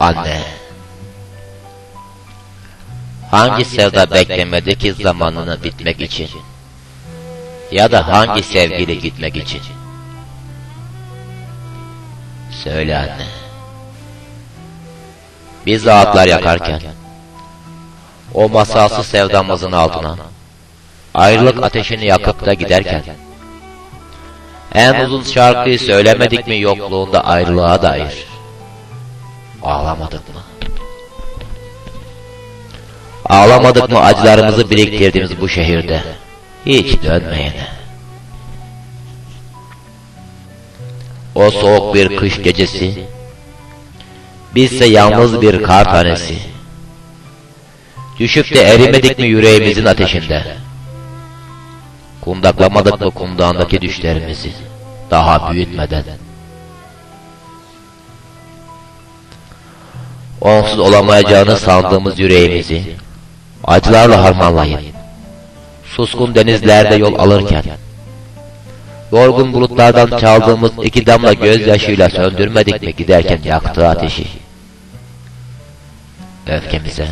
Anne. Hangi sevda beklemedi ki zamanını bitmek için? Ya da hangi sevgili gitmek için? Söyle anne. Biz ağıtlar yakarken, o masalsı sevdamızın altına, ayrılık ateşini yakıp da giderken, en uzun şarkıyı söylemedik mi yokluğunda ayrılığa dair? Ağlamadık mı? Ağlamadık mı acılarımızı biriktirdiğimiz bu şehirde? Hiç dönmeyene. O soğuk bir kış gecesi, bizse yalnız bir kar tanesi. Düşüp de erimedik mi yüreğimizin ateşinde? Kundaklamadık mı kundağındaki düşlerimizi, daha büyütmeden? Onsuz olamayacağını sandığımız yüreğimizi, acılarla harmanlayın. Suskun denizlerde yol alırken, yorgun bulutlardan çaldığımız iki damla gözyaşıyla söndürmedik mi giderken yaktığı ateşi? Öfkemize,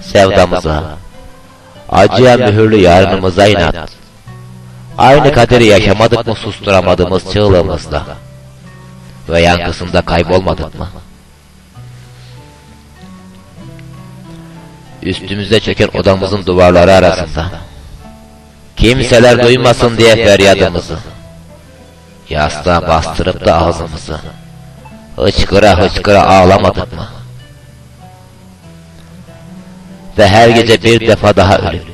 sevdamıza, acıya mühürlü yarınımıza inat. Aynı kaderi yaşamadık mı susturamadığımız çığlığımızla? Ve yankısında kaybolmadık mı? Üstümüze çöken odamızın duvarları arasında. Kimseler duymasın diye feryadımızı. Yastığa bastırıp da ağzımızı. Hıçkıra hıçkıra ağlamadık mı? Ve her gece bir defa daha ölüp.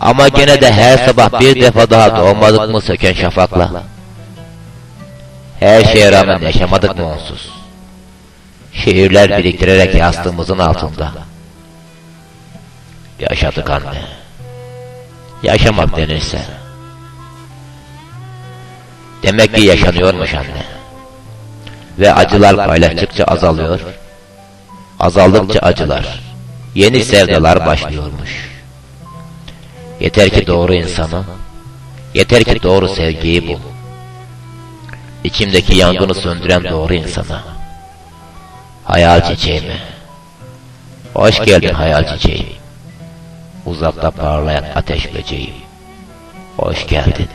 Ama gene de her sabah bir defa daha doğmadık mı söken şafakla? Her şeye rağmen yaşamadık mı onsuz? Şehirler biriktirerek yastığımızın altında. Yaşadık anne. Yaşamak denirse. Demek ki yaşanıyormuş anne. Ve acılar paylaştıkça azalıyor. Azaldıkça acılar. Yeni sevdalar başlıyormuş. Yeter ki doğru insanı, yeter ki doğru sevgiyi bul. İçimdeki yangını söndüren doğru insana. Hayal çiçeğime. Hoş geldin hayal çiçeğim uzakta parlayan ateş böceği. Hoş geldin.